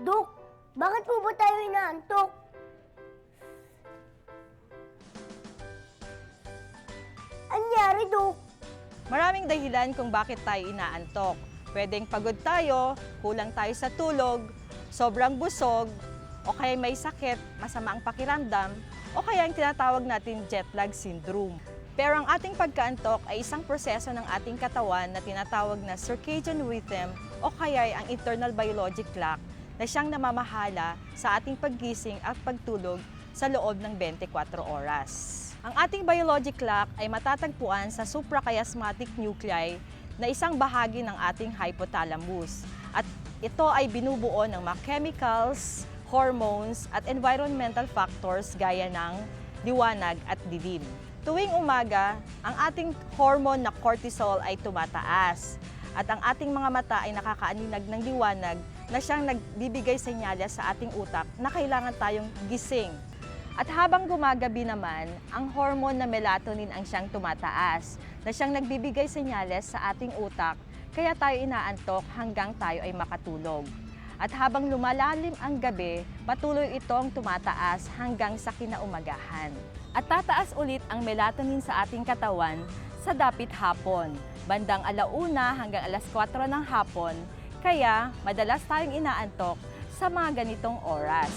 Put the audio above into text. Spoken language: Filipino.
Dok, bakit po ba tayo inaantok? Anyari, Dok? Maraming dahilan kung bakit tayo inaantok. Pwedeng pagod tayo, kulang tayo sa tulog, sobrang busog, o kaya may sakit, masama ang pakiramdam, o kaya ang tinatawag natin jet lag syndrome. Pero ang ating pagkaantok ay isang proseso ng ating katawan na tinatawag na circadian rhythm o kaya ang internal biologic clock na siyang namamahala sa ating paggising at pagtulog sa loob ng 24 oras. Ang ating biologic clock ay matatagpuan sa suprachiasmatic nuclei na isang bahagi ng ating hypothalamus. At ito ay binubuo ng mga chemicals, hormones at environmental factors gaya ng liwanag at dilim. Tuwing umaga, ang ating hormone na cortisol ay tumataas at ang ating mga mata ay nakakaaninag ng liwanag na siyang nagbibigay senyales sa ating utak na kailangan tayong gising. At habang gumagabi naman, ang hormone na melatonin ang siyang tumataas na siyang nagbibigay senyales sa ating utak kaya tayo inaantok hanggang tayo ay makatulog. At habang lumalalim ang gabi, patuloy itong tumataas hanggang sa kinaumagahan. At tataas ulit ang melatonin sa ating katawan sa dapit hapon, bandang alauna hanggang alas 4 ng hapon, kaya madalas tayong inaantok sa mga ganitong oras.